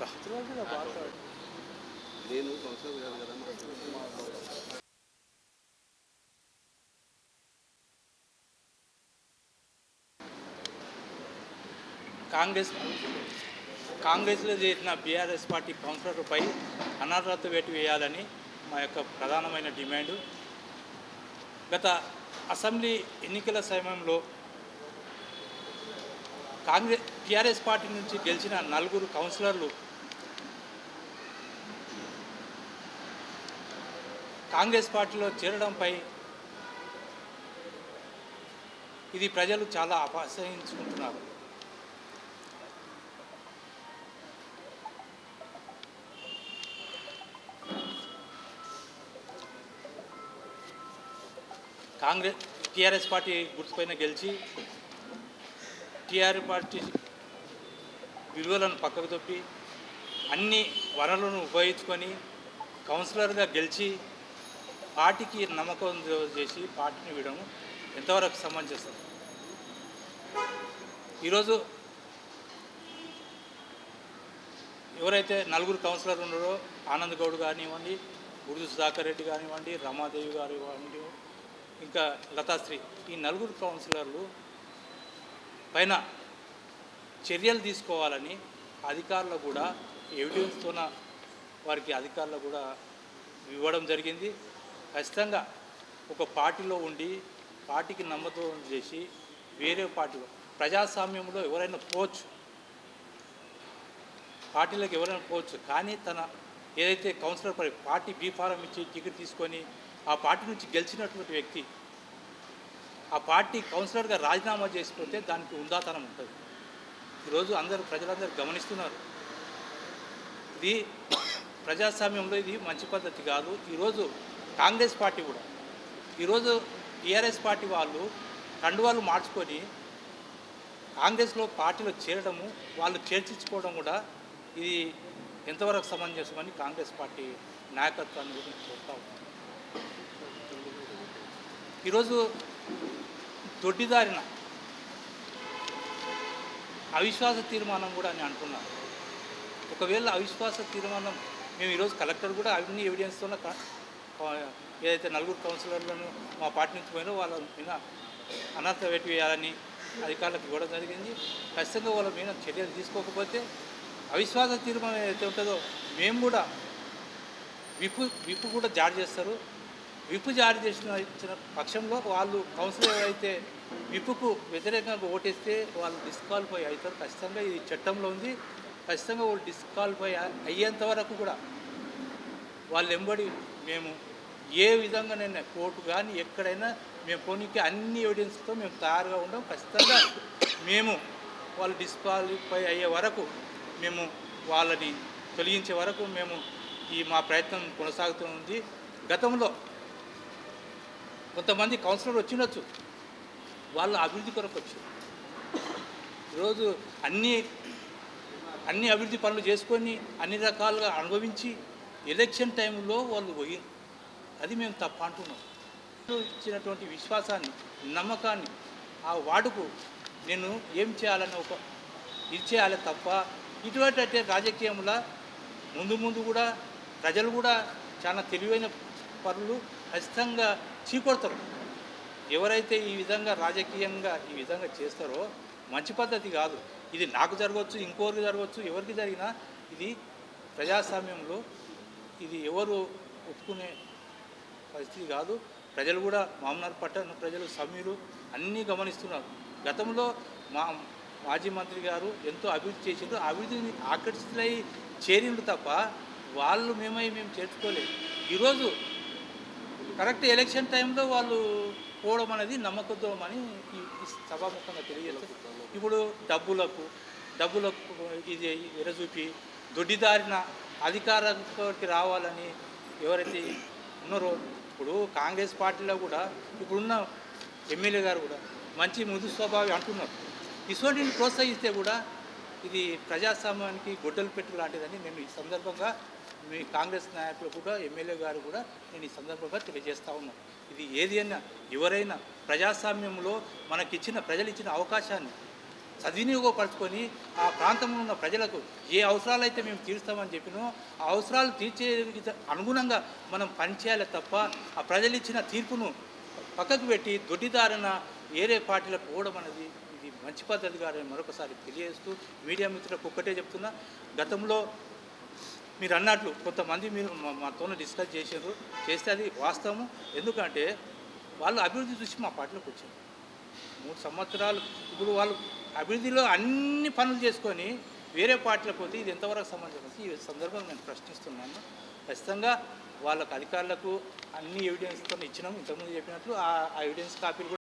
నేను కాదు కదా కాంగ్రెస్ కాంగ్రెస్లో చేసిన బీఆర్ఎస్ పార్టీ కౌన్సిలర్పై అనర్హత వేటు వేయాలని మా యొక్క ప్రధానమైన డిమాండు. గత అసెంబ్లీ ఎన్నికల సమయంలో కాంగ్రెస్ టీఆర్ఎస్ పార్టీ నుంచి గెలిచిన నలుగురు కౌన్సిలర్లు కాంగ్రెస్ పార్టీలో చేరడంపై ఇది ప్రజలు చాలా అపసహించుకుంటున్నారు కాంగ్రెస్ టీఆర్ఎస్ పార్టీ గుర్తుపైన గెలిచి టీఆర్ పార్టీ విలువలను పక్కకు తొప్పి అన్ని వనరులను ఉపయోగించుకొని కౌన్సిలర్గా గెలిచి పార్టీకి నమ్మకం చేసి పార్టీని వీడడం ఎంతవరకు సమంజసం? ఈరోజు ఎవరైతే నలుగురు కౌన్సిలర్ ఉన్నారో ఆనంద్ గౌడ్ కానివ్వండి గురుజు సుధాకర్ రెడ్డి కానివ్వండి రమాదేవి గారు కానివ్వండి ఇంకా లతాశ్రీ ఈ నలుగురు కౌన్సిలర్లు పైన చర్యలు తీసుకోవాలని అధికారులు కూడా ఎవిడెన్స్తోన వారికి అధికారులు కూడా ఇవ్వడం జరిగింది. ఖచ్చితంగా ఒక పార్టీలో ఉండి పార్టీకి నమ్మకం చేసి వేరే పార్టీలో ప్రజాస్వామ్యంలో ఎవరైనా పోవచ్చు. పార్టీలకు ఎవరైనా పోవచ్చు. కానీ తన ఏదైతే కౌన్సిలర్ పరి పార్టీ బీఫారం ఇచ్చి టికెట్ తీసుకొని ఆ పార్టీ నుంచి గెలిచినటువంటి వ్యక్తి ఆ పార్టీ కౌన్సిలర్గా రాజీనామా చేసిపోతే దానికి ఉందాతనం ఉంటుంది. ఈరోజు అందరూ ప్రజలందరూ గమనిస్తున్నారు. ఇది ప్రజాస్వామ్యంలో ఇది మంచి పద్ధతి కాదు. ఈరోజు కాంగ్రెస్ పార్టీ కూడా. ఈరోజు టీఆర్ఎస్ పార్టీ వాళ్ళు కండువాలు మార్చుకొని కాంగ్రెస్లో పార్టీలో చేరడము వాళ్ళు చేర్చించుకోవడం కూడా ఇది ఎంతవరకు సమంజసమని కాంగ్రెస్ పార్టీ నాయకత్వాన్ని గురించి చూస్తూ ఉన్నాం. ఈరోజు దొడ్డిదారిన అవిశ్వాస తీర్మానం కూడా నేను అంటున్నాను ఒకవేళ అవిశ్వాస తీర్మానం మేము ఈరోజు కలెక్టర్ కూడా అన్ని ఎవిడెన్స్తో ఏదైతే నలుగురు కౌన్సిలర్లను మా పార్టీ నుంచి పోయినా వాళ్ళ మీద అనర్థ వేటు వేయాలని అధికారులకు ఇవ్వడం జరిగింది. ఖచ్చితంగా వాళ్ళ మీద చర్యలు తీసుకోకపోతే అవిశ్వాస తీర్మానం ఏదైతే ఉంటుందో మేము కూడా విప్పు విప్పు కూడా జారీ చేస్తారు. విప్పు జారీ చేసిన ఇచ్చిన పక్షంలో వాళ్ళు కౌన్సిలర్ ఎవరైతే విప్పుకు వ్యతిరేకంగా ఓటేస్తే వాళ్ళు డిస్క్వాలిఫై అవుతారు. ఖచ్చితంగా ఇది చట్టంలో ఉంది. ఖచ్చితంగా వాళ్ళు డిస్క్వాలిఫై అయ్యేంత వరకు కూడా వాళ్ళు ఎంబడి మేము ఏ విధంగానైనా కోర్టు కానీ ఎక్కడైనా మేము పోనీకి అన్ని ఎవిడెన్స్తో మేము తయారుగా ఉండం. ఖచ్చితంగా మేము వాళ్ళు డిస్క్వాలిఫై అయ్యే వరకు మేము వాళ్ళని తొలగించే వరకు మేము ఈ మా ప్రయత్నం కొనసాగుతూ ఉంది. గతంలో కొంతమంది కౌన్సిలర్ వచ్చిండొచ్చు వాళ్ళ అభివృద్ధి కొరకు వచ్చారు. ఈరోజు అన్ని అన్ని అభివృద్ధి పనులు చేసుకొని అన్ని రకాలుగా అనుభవించి ఎలక్షన్ టైంలో వాళ్ళు పోయి అది మేము తప్ప అంటున్నాం. ఇచ్చినటువంటి విశ్వాసాన్ని నమ్మకాన్ని ఆ వార్డుకు నేను ఏం చేయాలని ఒక ఇది చేయాలి తప్ప ఇటువంటి రాజకీయంలో ముందు ముందు కూడా ప్రజలు కూడా చాలా తెలివైన పనులు ఖచ్చితంగా చీకొడతారు. ఎవరైతే ఈ విధంగా రాజకీయంగా ఈ విధంగా చేస్తారో మంచి పద్ధతి కాదు. ఇది నాకు జరగవచ్చు ఇంకోరికి జరగవచ్చు ఎవరికి జరిగినా ఇది ప్రజాస్వామ్యంలో ఇది ఎవరు ఒప్పుకునే పరిస్థితి కాదు. ప్రజలు కూడా మామనార్ పట్టణ ప్రజలు సమీరు అన్నీ గమనిస్తున్నారు. గతంలో మా మాజీ మంత్రి గారు ఎంతో అభివృద్ధి చేసిండ్రు. అభివృద్ధిని ఆకర్షితులై చేరిండ్రు తప్ప వాళ్ళు మేమై మేము చేర్చుకోలేదు. ఈరోజు కరెక్ట్ ఎలక్షన్ టైంలో వాళ్ళు పోవడం అనేది నమ్మకద్రోహం అని ఈ సభాముఖంగా తెలియజేస్తారు ఇప్పుడు డబ్బులకు డబ్బులకు ఇది ఎరచూపి దొడ్డిదారిన అధికారానికి రావాలని ఎవరైతే ఉన్నారో ఇప్పుడు కాంగ్రెస్ పార్టీలో కూడా ఇప్పుడున్న ఎమ్మెల్యే గారు కూడా మంచి ముందు స్వభావి అంటున్నారు. ఇటువంటిని ప్రోత్సహిస్తే కూడా ఇది ప్రజాస్వామ్యానికి గొడ్డలు పెట్టు లాంటిదని నేను ఈ సందర్భంగా మీ కాంగ్రెస్ నాయకులు కూడా ఎమ్మెల్యే గారు కూడా నేను ఈ సందర్భంగా తెలియజేస్తా ఉన్నాను ఇది ఏదైనా ఎవరైనా ప్రజాస్వామ్యంలో మనకిచ్చిన ప్రజలు ఇచ్చిన అవకాశాన్ని సద్వినియోగపరచుకొని ఆ ప్రాంతంలో ఉన్న ప్రజలకు ఏ అవసరాలు అయితే మేము తీరుస్తామని చెప్పినో ఆ అవసరాలు తీర్చే అనుగుణంగా మనం పనిచేయాలి తప్ప ఆ ప్రజలు ఇచ్చిన తీర్పును పక్కకు పెట్టి దొడ్డిదారిన వేరే పార్టీలకు పోవడం అనేది ఇది మంచి పద్ధతి కాదని మరొకసారి తెలియజేస్తూ మీడియా మిత్రులకు ఒక్కటే చెప్తున్నా. గతంలో మీరు అన్నట్లు కొంతమంది మీరు మాతో డిస్కస్ చేశారు చేస్తే అది వాస్తవము. ఎందుకంటే వాళ్ళు అభివృద్ధి చూసి మా పార్టీలోకి వచ్చారు మూడు సంవత్సరాలు ఇప్పుడు వాళ్ళు అభివృద్ధిలో అన్ని పనులు చేసుకొని వేరే పార్టీలకు పోతే ఇది ఎంతవరకు సమంజసం ఈ సందర్భంగా నేను ప్రశ్నిస్తున్నాను. ఖచ్చితంగా వాళ్ళకు అధికారులకు అన్ని ఎవిడెన్స్తో ఇచ్చినాము ఇంతకుముందు చెప్పినట్లు ఆ ఎవిడెన్స్ కాపీలు